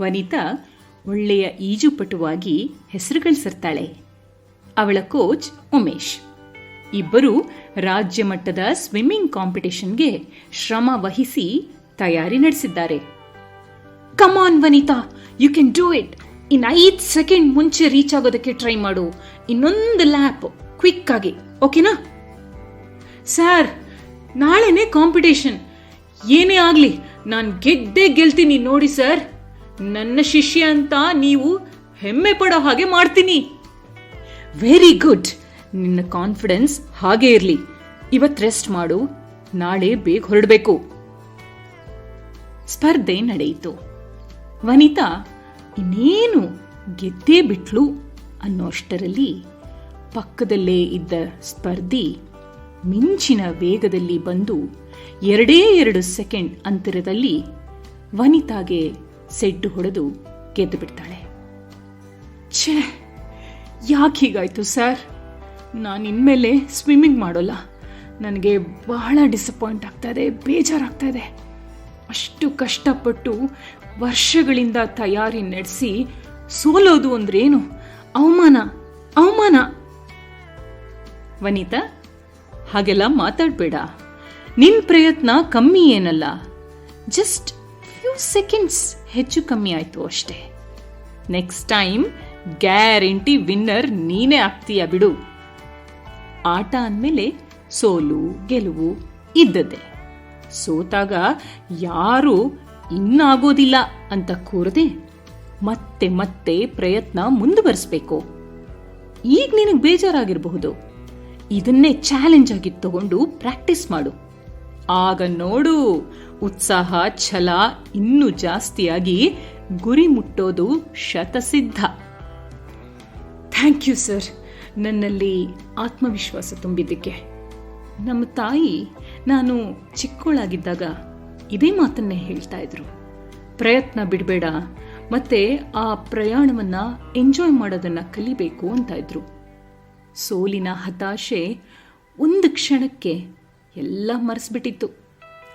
ವನಿತಾ ಒಳ್ಳೆಯ ಈಜುಪಟುವಾಗಿ ಹೆಸರು ಗಳಿಸಿರ್ತಾಳೆ ಅವಳ ಕೋಚ್ ಉಮೇಶ್. ಇಬ್ಬರು ರಾಜ್ಯ ಮಟ್ಟದ ಸ್ವಿಮ್ಮಿಂಗ್ ಕಾಂಪಿಟೇಷನ್ಗೆ ಶ್ರಮ ವಹಿಸಿ ತಯಾರಿ ನಡೆಸಿದ್ದಾರೆ. Come on Vanitha you can do it in ಐದು ಸೆಕೆಂಡ್ ಮುಂಚೆ ರೀಚ್ ಆಗೋದಕ್ಕೆ ಟ್ರೈ ಮಾಡು. ಇನ್ನೊಂದು ಲ್ಯಾಪ್ ಕ್ವಿಕ್ ಆಗಿ, ಓಕೆನಾ? ಸರ್ ನಾಳೆನೇ ಕಾಂಪಿಟೇಷನ್. ಏನೇ ಆಗಲಿ, ನಾನು ಗೆದ್ದೇ ಗೆಲ್ತೀನಿ ನೋಡಿ ಸರ್ ನನ್ನ ಶಿಷ್ಯ ಅಂತ ನೀವು ಹೆಮ್ಮೆ ಪಡೋ ಹಾಗೆ ಮಾಡ್ತೀನಿ. ವೆರಿ ಗುಡ್ ನಿನ್ನ ಕಾನ್ಫಿಡೆನ್ಸ್ ಹಾಗೆ ಇರಲಿ. ಇವತ್ತು ರೆಸ್ಟ್ ಮಾಡು. ನಾಳೆ ಬೇಗ ಹೊರಡಬೇಕು. ಸ್ಪರ್ಧೆ ನಡೆಯಿತು. ವನಿತಾ, ಇನ್ನೇನು ಗೆದ್ದೇ ಬಿಟ್ಲು ಅನ್ನೋಷ್ಟರಲ್ಲಿ ಪಕ್ಕದಲ್ಲೇ ಇದ್ದ ಸ್ಪರ್ಧಿ ಮಿಂಚಿನ ವೇಗದಲ್ಲಿ ಬಂದು ಎರಡೇ ಎರಡು ಸೆಕೆಂಡ್ ಅಂತರದಲ್ಲಿ ವನಿತಾಗೆ ಸೆಡ್ಡು ಹೊಡೆದು ಗೆದ್ದು ಬಿಡ್ತಾಳೆ. ಛೇ, ಯಾಕೆ ಹೀಗಾಯ್ತು ಸರ್? ನಾನು ಇನ್ಮೇಲೆ ಸ್ವಿಮ್ಮಿಂಗ್ ಮಾಡೋಲ್ಲ. ನನಗೆ ಬಹಳ ಡಿಸಪಾಯಿಂಟ್ ಆಗ್ತಾ ಇದೆ, ಬೇಜಾರಾಗ್ತಾ ಇದೆ. ಅಷ್ಟು ಕಷ್ಟಪಟ್ಟು ವರ್ಷಗಳಿಂದ ತಯಾರಿ ನಡೆಸಿ ಸೋಲೋದು ಅಂದ್ರೇನು? ಅವಮಾನ ಅವಮಾನ. ವನಿತಾ, ಹಾಗೆಲ್ಲ ಮಾತಾಡಬೇಡ. ನಿನ್ನ ಪ್ರಯತ್ನ ಕಮ್ಮಿ ಏನಲ್ಲ. ಜಸ್ಟ್ ಫ್ಯೂ ಸೆಕೆಂಡ್ಸ್ ಹೆಚ್ಚು ಕಮ್ಮಿ ಆಯಿತು ಅಷ್ಟೇ. ನೆಕ್ಸ್ಟ್ ಟೈಮ್ ಗ್ಯಾರಂಟಿ ವಿನ್ನರ್ ನೀನೇ ಆಗ್ತೀಯ ಬಿಡು. ಆಟ ಅಂದಮೇಲೆ ಸೋಲು, ಗೆಲುವು ಇದ್ದದ್ದೇ. ಸೋತಾಗ ಯಾರು ಇನ್ನಾಗೋದಿಲ್ಲ ಅಂತ ಕೂರದೆ ಮತ್ತೆ ಮತ್ತೆ ಪ್ರಯತ್ನ ಮುಂದುವರಿಸಬೇಕು. ಈಗ ನಿನಗೆ ಬೇಜಾರಾಗಿರಬಹುದು. ಇದನ್ನೇ ಚಾಲೆಂಜ್ ಆಗಿ ತಗೊಂಡು ಪ್ರಾಕ್ಟೀಸ್ ಮಾಡು. ಆಗ ನೋಡು, ಉತ್ಸಾಹ, ಛಲ ಇನ್ನೂ ಜಾಸ್ತಿಯಾಗಿ ಗುರಿ ಮುಟ್ಟೋದು ಶತಸಿದ್ಧ. Thank you, sir. ನನ್ನಲ್ಲಿ ಆತ್ಮವಿಶ್ವಾಸ ತುಂಬಿದ್ದಕ್ಕೆ. ನಮ್ಮ ತಾಯಿ, ನಾನು ಚಿಕ್ಕವಳಾಗಿದ್ದಾಗ ಇದೇ ಮಾತನ್ನೇ ಹೇಳ್ತಾ ಇದ್ರು. ಪ್ರಯತ್ನ ಬಿಡಬೇಡ, ಮತ್ತೆ ಆ ಪ್ರಯಾಣವನ್ನ ಎಂಜಾಯ್ ಮಾಡೋದನ್ನ ಕಲಿಬೇಕು ಅಂತ ಇದ್ರು. ಸೋಲಿನ ಹತಾಶೆ ಒಂದು ಕ್ಷಣಕ್ಕೆ ಎಲ್ಲ ಮರೆಸ್ಬಿಟ್ಟಿತ್ತು.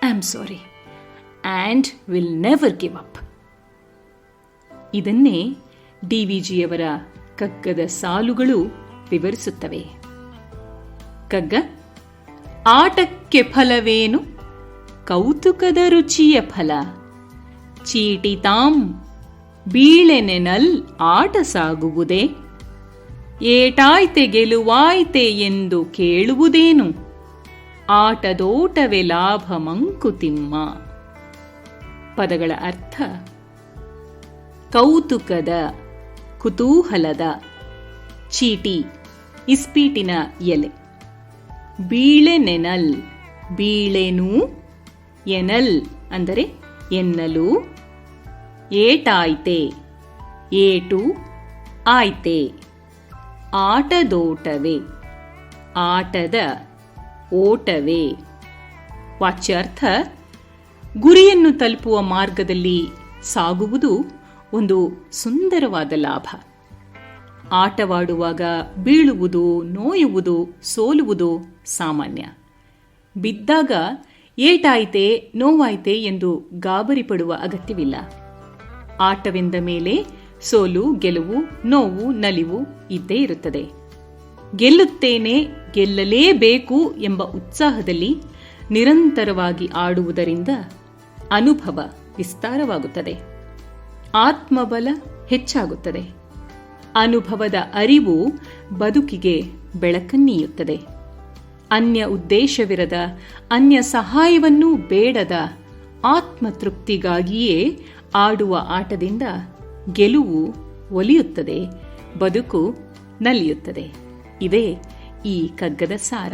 I am sorry and will never give up ಇದನ್ನೇ ಡಿ ವಿ ಜಿಯವರ ಕಗ್ಗದ ಸಾಲುಗಳು ವಿವರಿಸುತ್ತವೆ. ಕಗ್ಗ, ಆಟಕ್ಕೆ ಫಲವೇನು? ಕೌತುಕದ ರುಚಿಯ ಫಲ. ಚೀಟಿ ತಾಂ, ಬೀಳೆನೆನಲ್ ಆಟ ಸಾಗುವುದೇ? ಏಟಾಯ್ತೆ ಗೆಲುವಾಯ್ತೆ ಎಂದು ಕೇಳುವುದೇನು? ಆಟದೋಟವೇ ಲಾಭ ಮಂಕುತಿಮ್ಮ ಪದಗಳ ಅರ್ಥ, ಕೌತುಕದ, ಕುತೂಹಲದ, ಚೀಟಿ, ಇಸ್ಪೀಟಿನ ಎಲೆ. ಬೀಳೆ ನೆನಲ್, ಬೀಳೆನು ಎನಲ್ ಅಂದರೆ ಎನ್ನಲು, ಏಟಾಯ್ತೆ, ಏಟು ಆಯ್ತೆ. ಆಟದೋಟವೇ, ಆಟದ ಓಟವೇ? ವಾಚ್ಯಾರ್ಥ, ಗುರಿಯನ್ನು ತಲುಪುವ ಮಾರ್ಗದಲ್ಲಿ ಸಾಗುವುದು ಒಂದು ಸುಂದರವಾದ ಲಾಭ. ಆಟವಾಡುವಾಗ ಬೀಳುವುದು, ನೋಯುವುದು, ಸೋಲುವುದು ಸಾಮಾನ್ಯ. ಬಿದ್ದಾಗ ಏಟಾಯ್ತೆ, ನೋವಾಯ್ತೆ ಎಂದು ಗಾಬರಿ ಪಡುವ ಅಗತ್ಯವಿಲ್ಲ. ಆಟವೆಂದ ಮೇಲೆ ಸೋಲು, ಗೆಲುವು, ನೋವು, ನಲಿವು ಇದ್ದೇ ಇರುತ್ತದೆ. ಗೆಲ್ಲುತ್ತೇನೆ, ಗೆಲ್ಲಲೇಬೇಕು ಎಂಬ ಉತ್ಸಾಹದಲ್ಲಿ ನಿರಂತರವಾಗಿ ಆಡುವುದರಿಂದ ಅನುಭವ ವಿಸ್ತಾರವಾಗುತ್ತದೆ. ಆತ್ಮಬಲ ಹೆಚ್ಚಾಗುತ್ತದೆ. ಅನುಭವದ ಅರಿವು ಬದುಕಿಗೆ ಬೆಳಕನ್ನೀಯುತ್ತದೆ. ಅನ್ಯ ಉದ್ದೇಶವಿರದ, ಅನ್ಯ ಸಹಾಯವನ್ನೂ ಬೇಡದ ಆತ್ಮತೃಪ್ತಿಗಾಗಿಯೇ ಆಡುವ ಆಟದಿಂದ ಗೆಲುವು ಒಲಿಯುತ್ತದೆ, ಬದುಕು ನಲಿಯುತ್ತದೆ. ಇದೇ ಈ ಕಗ್ಗದ ಸಾರ.